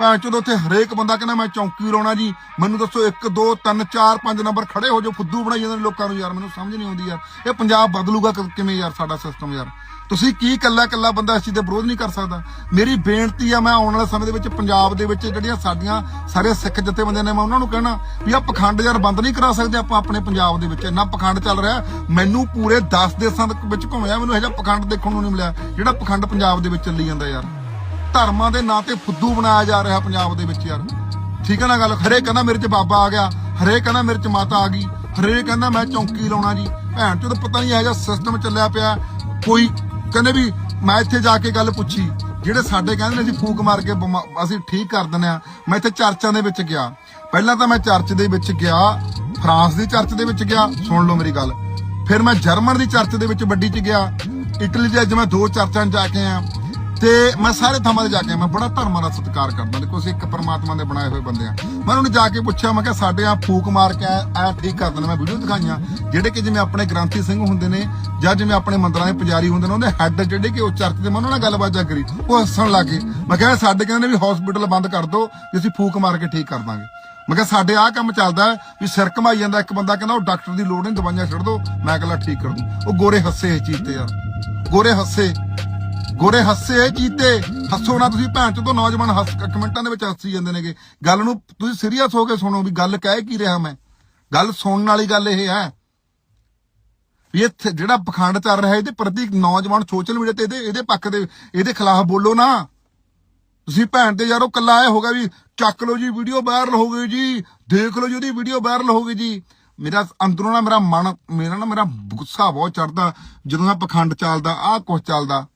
ਭਾਂ ਚੋਦ ਉੱਥੇ ਹਰੇਕ ਬੰਦਾ ਕਹਿੰਦਾ ਮੈਂ ਚੌਂਕੀ ਲਾਉਣਾ ਜੀ, ਮੈਨੂੰ ਦੱਸੋ 1 2 3 4 5 ਨੰਬਰ ਖੜੇ ਹੋ ਜੋ ਫੁੱਦੂ ਬਣਾਈ ਜਾਂਦੇ ਨੇ ਲੋਕਾਂ ਨੂੰ ਯਾਰ, ਮੈਨੂੰ ਸਮਝ ਨਹੀਂ ਆਉਂਦੀ ਯਾਰ। ਇਹ ਪੰਜਾਬ ਬਦਲੂਗਾ ਕਿਵੇਂ ਯਾਰ ਸਾਡਾ ਸਿਸਟਮ ਯਾਰ? ਤੁਸੀਂ ਕੀ ਕੱਲਾ ਕੱਲਾ ਬੰਦਾ ਇਸ ਚੀਜ਼ ਦੇ ਵਿਰੋਧ ਨਹੀਂ ਕਰ ਸਕਦਾ? ਮੇਰੀ ਬੇਨਤੀ ਆ, ਮੈਂ ਆਉਣ ਵਾਲੇ ਸਮੇਂ ਦੇ ਵਿੱਚ ਪੰਜਾਬ ਦੇ ਵਿੱਚ ਜਿਹੜੀਆਂ ਸਾਡੀਆਂ ਸਾਰੇ ਸਿੱਖ ਜਥੇਬੰਦੀਆਂ ਨੇ, ਮੈਂ ਉਹਨਾਂ ਨੂੰ ਕਹਿਣਾ ਵੀ ਆ ਪਖੰਡ ਯਾਰ ਬੰਦ ਨਹੀਂ ਕਰਾ ਸਕਦੇ ਆਪਾਂ ਆਪਣੇ ਪੰਜਾਬ ਦੇ ਵਿੱਚ। ਇੰਨਾ ਪਖੰਡ ਚੱਲ ਰਿਹਾ, ਮੈਨੂੰ ਪੂਰੇ 10 ਦੇਸ਼ਾਂ ਦੇ ਵਿੱਚ ਘੁੰਮਿਆ, ਮੈਨੂੰ ਇਹੋ ਜਿਹਾ ਪਖੰਡ ਦੇਖਣ ਨੂੰ ਨਹੀਂ ਮਿਲਿਆ, ਜਿਹੜਾ ਪਖੰਡ ਪੰਜਾਬ ਦੇ ਵਿੱਚ ਚੱਲੀ ਜਾਂਦਾ ਯਾਰ। ਧਰਮਾਂ ਦੇ ਨਾਂ ਤੇ ਫੁੱਦੂ ਬਣਾਇਆ ਜਾ ਰਿਹਾ ਪੰਜਾਬ ਦੇ ਵਿੱਚ ਯਾਰ। ਠੀਕ ਹੈ ਨਾ ਗੱਲ? ਹਰੇ ਕਹਿੰਦਾ ਮੇਰੇ 'ਚ ਬਾਬਾ ਆ ਗਿਆ ਹਰੇ ਕਹਿੰਦਾ ਮੇਰੇ 'ਚ ਮਾਤਾ ਆ ਗਈ ਹਰੇ ਕਹਿੰਦਾ ਮੈਂ ਚੌਂਕੀ ਲਾਉਣਾ ਜੀ। ਭੈਣ ਚੋਦ, ਪਤਾ ਨਹੀਂ ਇਹੋ ਜਿਹਾ ਸਿਸਟਮ ਚੱਲਿਆ ਪਿਆ, ਕੋਈ ਕਹਿੰਦੇ ਵੀ ਮੈਂ ਇੱਥੇ ਜਾ ਕੇ ਗੱਲ ਪੁੱਛੀ, ਜਿਹੜੇ ਸਾਡੇ ਕਹਿੰਦੇ ਨੇ ਅਸੀਂ ਫੂਕ ਮਾਰ ਕੇ ਬਿਮਾ- ਅਸੀਂ ਠੀਕ ਕਰ ਦਿੰਦੇ ਆ ਮੈਂ ਇੱਥੇ ਚਰਚਾਂ ਦੇ ਵਿੱਚ ਗਿਆ। ਪਹਿਲਾਂ ਤਾਂ ਮੈਂ ਚਰਚ ਦੇ ਵਿੱਚ ਗਿਆ, ਫਰਾਂਸ ਦੀ ਚਰਚ ਦੇ ਵਿੱਚ ਗਿਆ, ਸੁਣ ਲਓ ਮੇਰੀ ਗੱਲ। ਫਿਰ ਮੈਂ ਜਰਮਨ ਦੀ ਚਰਚ ਦੇ ਵਿੱਚ ਵੱਡੀ ਚ ਗਿਆ। ਇਟਲੀ ਚ ਅੱਜ ਮੈਂ ਦੋ ਚਰਚਾਂ 'ਚ ਜਾ ਕੇ ਆਇਆ। ਤੇ ਮੈਂ ਸਾਰੇ ਥਾਵਾਂ ਤੇ ਜਾ ਕੇ ਮੈਂ ਬੜਾ ਧਰਮਾਂ ਦਾ ਸਤਿਕਾਰ ਕਰਦਾ ਦੇਖੋ, ਅਸੀਂ ਇੱਕ ਪਰਮਾਤਮਾ ਦੇ ਬਣਾਏ ਹੋਏ ਬੰਦੇ ਆ ਮੈਂ ਉਹਨੂੰ ਜਾ ਕੇ ਪੁੱਛਿਆ, ਮੈਂ ਕਿਹਾ, ਸਾਡੇ ਆ ਫੂਕ ਮਾਰ ਕੇ ਆ ਠੀਕ ਕਰ ਦਿੰਦੇ, ਮੈਂ ਵੀਡੀਓ ਦਿਖਾਈਆਂ। ਜਿਹੜੇ ਕਿ ਜਿਵੇਂ ਆਪਣੇ ਗ੍ਰੰਥੀ ਸਿੰਘ ਹੁੰਦੇ ਨੇ, ਜਾਂ ਜਿਵੇਂ ਆਪਣੇ ਮੰਦਰਾਂ ਦੇ ਪੁਜਾਰੀ ਹੁੰਦੇ ਨੇ, ਉਹਦੇ ਹੈੱਡ ਜਿਹੜੇ ਕਿ ਉਹ ਚਰਚ ਦੇ, ਮੈਂ ਉਹਨਾਂ ਨਾਲ ਗੱਲਬਾਤ ਜਾ ਕਰੀ, ਉਹ ਹੱਸਣ ਲੱਗੇ ਮੈਂ ਕਿਹਾ, ਸਾਡੇ ਕਹਿੰਦੇ ਨੇ ਵੀ ਹਸਪੀਟਲ ਬੰਦ ਕਰ ਦਿਓ, ਵੀ ਅਸੀਂ ਫੂਕ ਮਾਰ ਕੇ ਠੀਕ ਕਰ ਦਾਂਗੇ। ਮੈਂ ਕਿਹਾ, ਸਾਡੇ ਆਹ ਕੰਮ ਚੱਲਦਾ ਵੀ ਸਿਰ ਘਮਾਈ ਜਾਂਦਾ, ਇੱਕ ਬੰਦਾ ਕਹਿੰਦਾ, ਉਹ ਡਾਕਟਰ ਦੀ ਲੋੜ ਨਹੀਂ, ਦਵਾਈਆਂ ਛੱਡ ਦੋ ਮੈਂ ਕਹਿੰਦਾ, ਠੀਕ ਕਰ ਦੂੰ। ਉਹ ਗੋਰੇ ਹੱਸੇ ਇਸ ਚੀਜ਼ ਤੇ ਯਾਰ। ਗੋਰੇ ਹੱਸੇ। ਗੋਰੇ ਹੱਸੇ ਇਹ ਹੱਸੋ ਨਾ ਤੁਸੀਂ ਭੈਣ ਚੋਂ ਨੌਜਵਾਨ ਹੱਸ ਕਮੈਂਟਾਂ ਦੇ ਵਿੱਚ ਹੱਸੀ ਜਾਂਦੇ ਨੇਗੇ। ਗੱਲ ਨੂੰ ਤੁਸੀਂ ਸੀਰੀਅਸ ਹੋ ਕੇ ਸੁਣੋ ਵੀ ਗੱਲ ਕਹਿ ਕੀ ਰਿਹਾ ਮੈਂ। ਗੱਲ ਸੁਣਨ ਵਾਲੀ ਗੱਲ ਇਹ ਹੈ। ਵੀ ਇਹ ਜਿਹੜਾ ਪਖੰਡ ਚੱਲ ਰਿਹਾ ਇਹਦੇ ਪ੍ਰਤੀ ਨੌਜਵਾਨ ਸੋਸ਼ਲ ਮੀਡੀਆ ਤੇ ਇਹਦੇ ਇਹਦੇ ਪੱਖ ਦੇ ਇਹਦੇ ਖਿਲਾਫ ਬੋਲੋ ਨਾ। ਤੁਸੀਂ ਭੈਣ ਤੇ ਯਾਰੋ ਕੱਲਾ ਇਹ ਹੋਗਾ ਵੀ ਚੱਕ ਲਓ ਜੀ ਵੀਡੀਓ ਵਾਇਰਲ ਹੋ ਗਈ ਜੀ। ਦੇਖ ਲਓ ਜੀ ਉਹਦੀ ਵੀਡੀਓ ਵਾਇਰਲ ਹੋ ਗਈ ਜੀ। ਮੇਰਾ ਅੰਦਰੋਂ ਨਾ ਮੇਰਾ ਮਨ ਮੇਰਾ ਨਾ ਮੇਰਾ ਗੁੱਸਾ ਬਹੁਤ ਚੜਦਾ ਜਦੋਂ ਆ ਪਖੰਡ ਚੱਲਦਾ, ਆਹ ਕੁਝ ਚੱਲਦਾ।